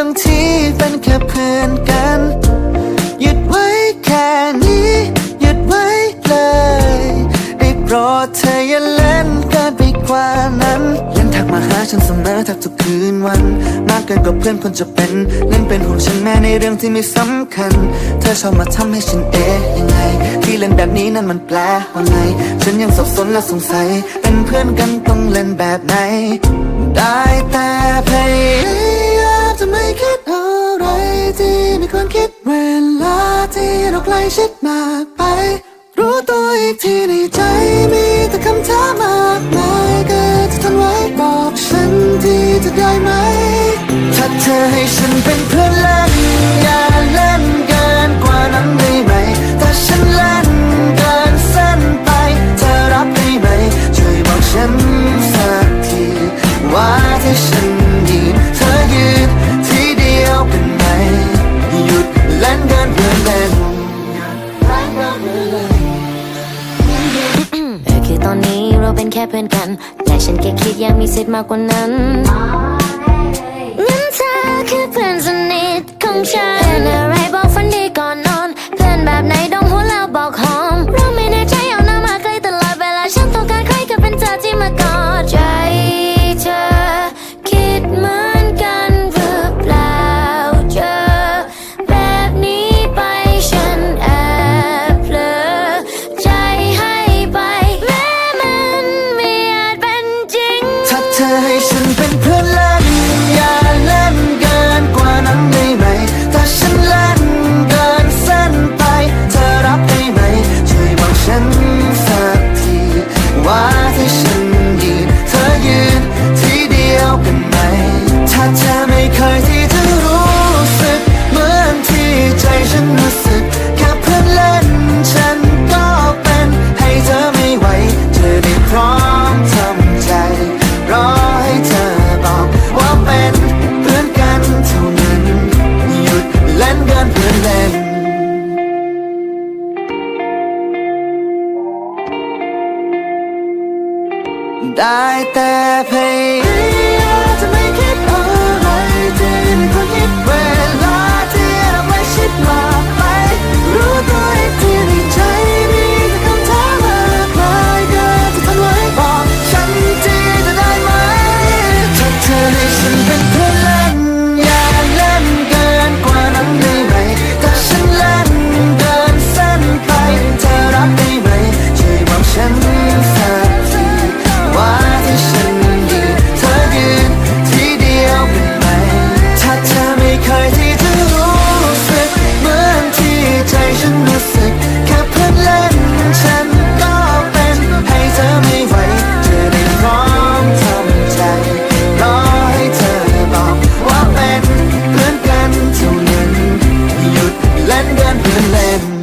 ทั้งที่เป็นแค่เพื่อนกัน หยุดไว้แค่นี้ หยุดไว้เลยได้โปรดเธออย่าเล่นเกินไปกว่านั้น เล่นทักมาหาฉันเสมอทักทุกคืนวัน มากเกินกว่าเพื่อนคนจะเป็น เล่นเป็นห่วงฉันแม้ในเรื่องที่ไม่สำคัญ เธอชอบมาทำให้ฉันเอ๊ะยังไง ที่เล่นแบบนี้นั้นมันแปลว่าไง ฉันยังสับสนและสงสัย เป็นเพื่อนกันต้องเล่นแบบไหนได้ กล้ชิดมากไป รู้ตัวอีกทีในใจมีแต่คำถามมากมายเกิดจะทนไว้บอกฉันที่จะได้ไหม ถ้าเธอให้ฉันเป็นเพื่อน เออคือตอนนี้เราเป็นแค่เพื่อนกัน และฉันแค่คิดยังมีสิทธิ์มากกว่านั้นงั้นเธอคือเพื่อนสนิทของฉัน เป็นเพื่อน Dajte pay to make the land